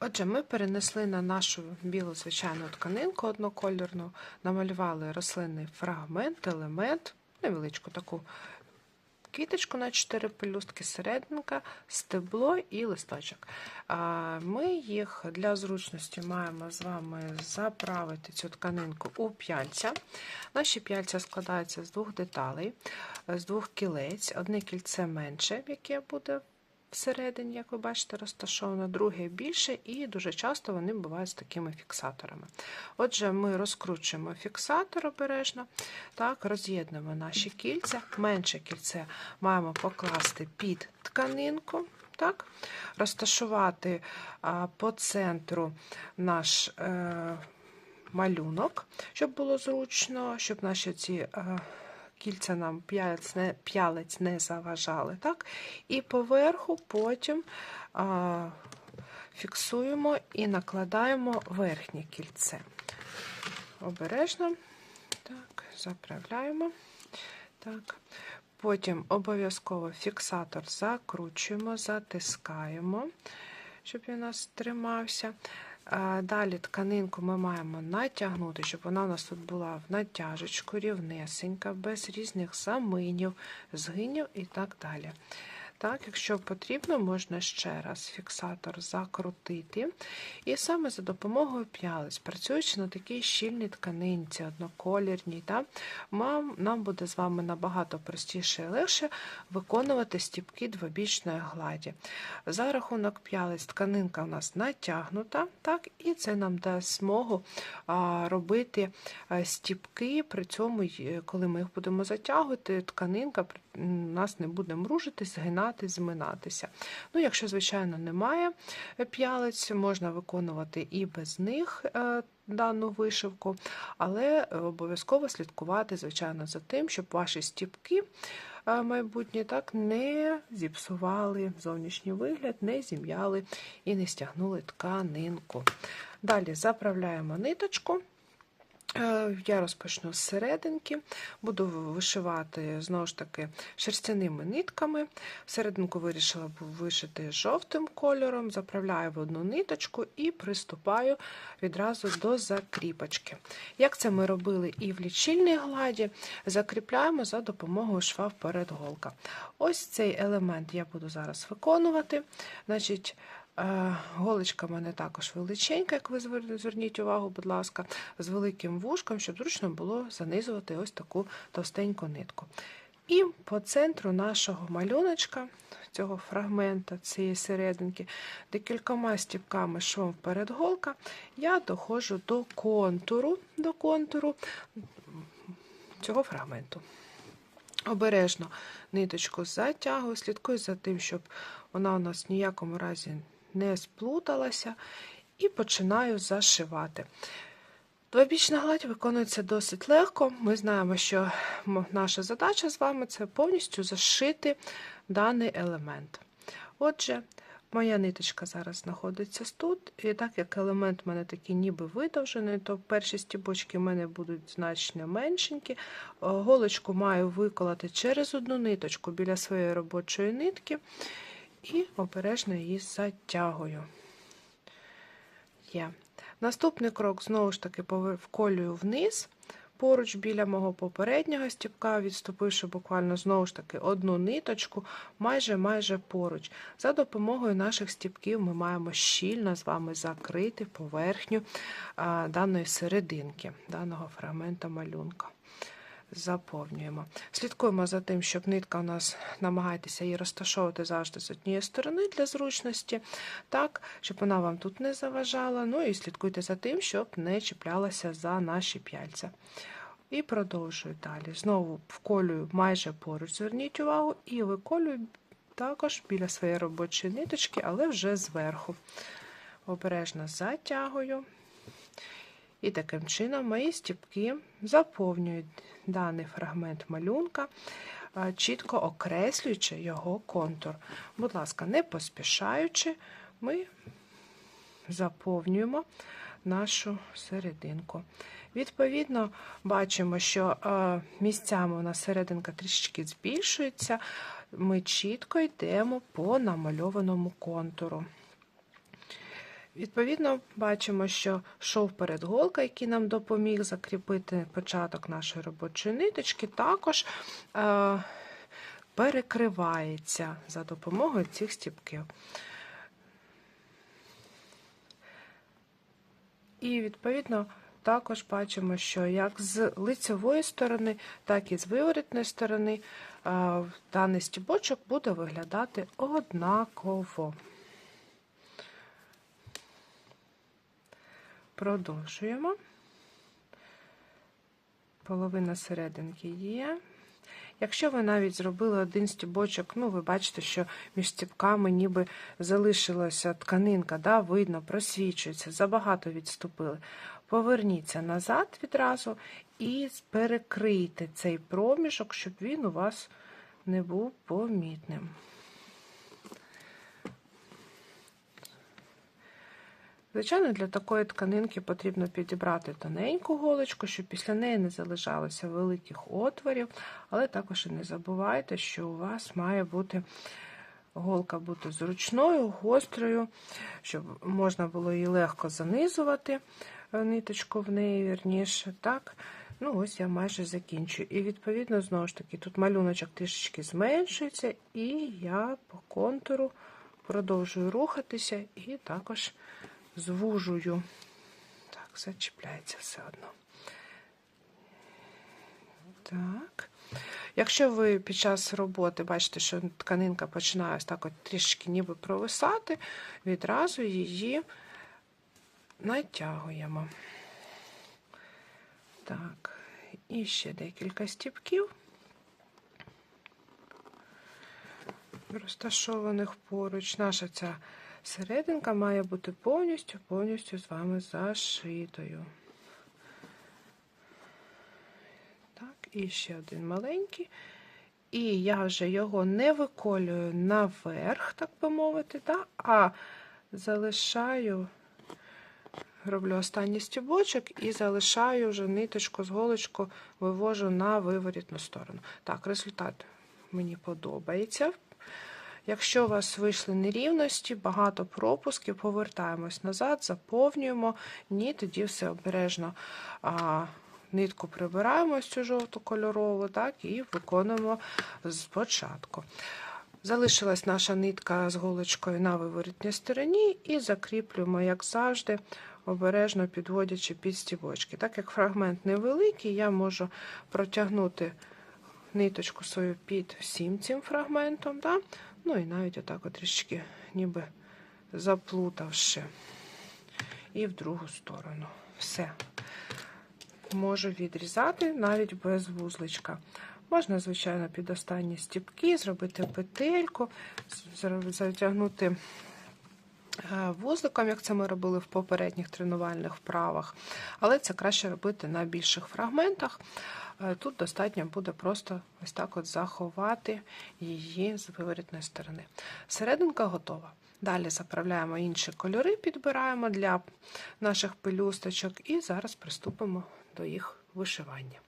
Отже, ми перенесли на нашу білу звичайну тканинку однокольорну, намалювали рослинний фрагмент, елемент, невеличку таку квіточку на 4 пелюстки, серединка, стебло і листочок. Ми їх для зручності маємо з вами заправити цю тканинку у п'яльця. Наші п'яльця складаються з двох деталей, з двох кілець. Одне кільце менше, яке буде всередині, як ви бачите, розташовано, друге більше, і дуже часто вони бувають з такими фіксаторами. Отже, ми розкручуємо фіксатор обережно, так, роз'єднуємо наші кільця, менше кільце маємо покласти під тканинку. Так, Розташувати а, по центру наш е, малюнок, щоб було зручно, щоб наші ці. Кільця нам п'ялець не, п'ялець не заважали. Так? І поверху потім а, фіксуємо і накладаємо верхнє кільце. Обережно так, заправляємо. Так. Потім обов'язково фіксатор закручуємо, затискаємо, щоб він у нас тримався. Далі тканинку ми маємо натягнути, щоб вона у нас тут була в натяжечку, рівнесенька, без різних заминів, згинів і так далі. Так, Якщо потрібно, можна ще раз фіксатор закрутити. І саме за допомогою п'ялиць, працюючи на такій щільній тканинці, одноколірній, так, нам буде з вами набагато простіше і легше виконувати стіпки двобічної гладі. За рахунок п'ялиць тканинка у нас натягнута, так, і це нам дасть змогу робити стіпки, при цьому, коли ми їх будемо затягувати, тканинка у нас не буде мружитись, згинати згинати, зминатися. Ну, Якщо, звичайно, немає п'ялиць, можна виконувати і без них е, дану вишивку, але обов'язково слідкувати, звичайно, за тим, щоб ваші стіпки е, майбутні так не зіпсували зовнішній вигляд, не зім'яли і не стягнули тканинку. Далі заправляємо ниточку. Е, я розпочну з серединки, буду вишивати знову ж таки шерстяними нитками. Серединку вирішила вишити жовтим кольором, заправляю в одну ниточку і приступаю відразу до закріпочки. Як це ми робили і в лічильній гладі, закріпляємо за допомогою шва вперед голка. Ось цей елемент я буду зараз виконувати. Значить, голочка в мене також величенька, як ви зверніть увагу, будь ласка, з великим вушком, щоб зручно було занизувати ось таку товстеньку нитку. І по центру нашого малюночка, цього фрагмента, цієї серединки, декількома стіпками швом вперед голка, я доходжу до контуру, до контуру цього фрагменту. Обережно ниточку затягую, слідкую за тим, щоб вона у нас в ніякому разі не сплуталася, і починаю зашивати. Двобічна гладь виконується досить легко. Ми знаємо, що наша задача з вами це повністю зашити даний елемент. Отже, моя ниточка зараз знаходиться тут, і так як елемент у мене такий ніби видовжений, то перші стібочки в мене будуть значно меншенькі. Голочку маю виколоти через одну ниточку біля своєї робочої нитки і обережно її затягую. Є. Наступний крок, знову ж таки, вколюю вниз, поруч біля мого попереднього стіпка, відступивши буквально знову ж таки одну ниточку, майже майже поруч. За допомогою наших стіпків ми маємо щільно з вами закрити поверхню даної серединки, даного фрагмента малюнка заповнюємо. Слідкуємо за тим, щоб нитка у нас намагайтеся її розташовувати завжди з однієї сторони для зручності, так, щоб вона вам тут не заважала. Ну і слідкуйте за тим, щоб не чіплялася за наші п'яльця. І продовжую далі. Знову вколюю майже поруч, зверніть увагу, і виколюю також біля своєї робочої ниточки, але вже зверху. Обережно затягую. І таким чином мої стіпки заповнюють даний фрагмент малюнка, чітко окреслюючи його контур. Будь ласка, не поспішаючи, ми заповнюємо нашу серединку. Відповідно, бачимо, що місцями у нас серединка трішечки збільшується, ми чітко йдемо по намальованому контуру. Відповідно, бачимо, що шов перед голка, який нам допоміг закріпити початок нашої робочої ниточки, також е, перекривається за допомогою цих стіпків. І, відповідно, також бачимо, що як з лицевої сторони, так і з виворітної сторони е, даний стібочок буде виглядати однаково. Продовжуємо. Половина серединки є. Якщо ви навіть зробили один стібочок, ну ви бачите, що між стібками ніби залишилася тканинка, да, видно, просвічується, забагато відступили. Поверніться назад відразу і перекрийте цей проміжок, щоб він у вас не був помітним. Звичайно, для такої тканинки потрібно підібрати тоненьку голочку, щоб після неї не залишалося великих отворів, але також і не забувайте, що у вас має бути голка бути зручною, гострою, щоб можна було її легко занизувати, е, ниточку в неї вірніше. так. Ну, ось я майже закінчую. І, відповідно, знову ж таки, тут малюночок трішечки зменшується, і я по контуру продовжую рухатися і також звужую. Так, зачіпляється все одно. Так. Якщо ви під час роботи бачите, що тканинка починає ось так от трішки ніби провисати, відразу її натягуємо. Так, і ще декілька стіпків, розташованих поруч. Наша ця серединка має бути повністю повністю з вами зашитою. Так, і ще один маленький. І я вже його не виколюю наверх, так би мовити, так, а залишаю, роблю останній стібочок і залишаю вже ниточку з голочку, вивожу на виворітну сторону. Так, результат мені подобається. Якщо у вас вийшли нерівності, багато пропусків, повертаємось назад, заповнюємо, ні, тоді все обережно а, нитку прибираємо цю жовту кольорову, так, і виконуємо спочатку. Залишилась наша нитка з голочкою на виворітній стороні, і закріплюємо, як завжди, обережно підводячи під стібочки. Так як фрагмент невеликий, я можу протягнути ниточку свою під всім цим фрагментом. Да? Ну і навіть отак от трішки ніби заплутавши. І в другу сторону. Все. Можу відрізати навіть без вузличка. Можна, звичайно, під останні стіпки зробити петельку, затягнути вузликом, як це ми робили в попередніх тренувальних вправах. Але це краще робити на більших фрагментах. Тут достатньо буде просто ось так от заховати її з виворітної сторони. Серединка готова. Далі заправляємо інші кольори, підбираємо для наших пелюсточок, і зараз приступимо до їх вишивання.